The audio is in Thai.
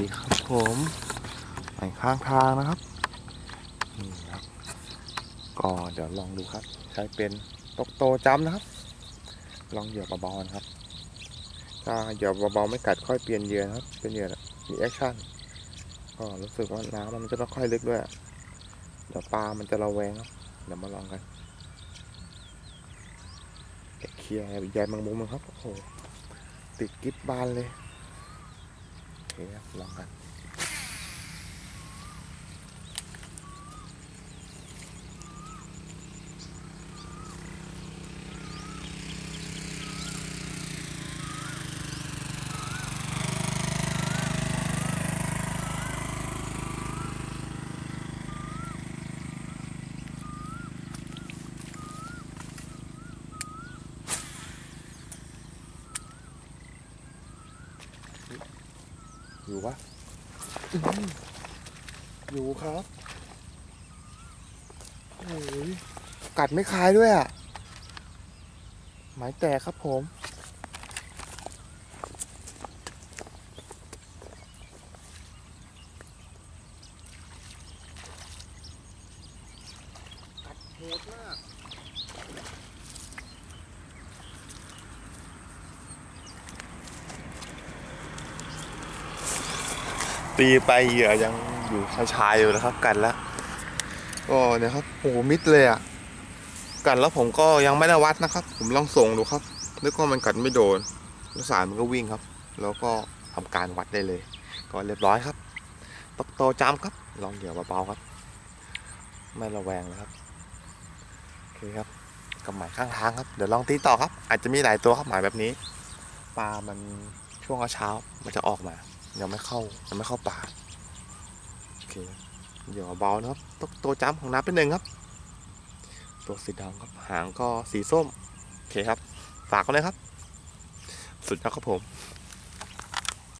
ดีครับผมไปข้างทางนะครับนี่ครับ ก็เดี๋ยวลองดูครับ ใช้เป็นตกโตจำนะครับ ลองเหยื่อเบาๆนะครับถ้าเหยื่อเบาๆไม่กัดค่อยเปลี่ยนเหยื่อนะครับเป็นเหยื่อมีแอคชั่นก็รู้สึกว่าน้ำมันจะค่อยลึกด้วยเดี๋ยวปลามันจะระแวงครับเดี๋ยวมาลองกันเคลียร์ใยแมงมุมครับโอ้โหติดกิ๊บบานเลย โอเคครับล องกันอยู่ปะอื้อหืออยู่ครับโอ้ยกัดไม่คายด้วยอะ หมายแตกครับผม กัดโหดมาก ตีไปเหยื่อยังอยู่ชายๆอยู่นะครับ กันแล้วก็เนี่ยครับโหมิดเลยอะ กันแล้วผมก็ยังไม่ได้วัดนะครับ ผมลองส่งดูครับนึกว่ามันกัดไม่โดนแล้วสารมันก็วิ่งครับ แล้วก็ทำการวัดได้เลย ก็เรียบร้อยครับตกโตจำครับ ลองเหยื่อเบาๆครับ ไม่ระแวงนะครับโอเคครับกับหมายข้างทางครับ เดี๋ยวลองตีต่อครับ อาจจะมีหลายตัวครับหมายแบบนี้ ปลามันช่วงเช้ามันจะออกมา ยังไม่เข้ายังไม่เข้าป่าโอเคเดี๋ยวเบานะครับตัวตัวจ้ำของน้ำเป็นหนึ่งครับ ตัวสีดำครับหางก็สีส้มโอเคครับ ฝากกันเลยครับ สุดยอดครับผม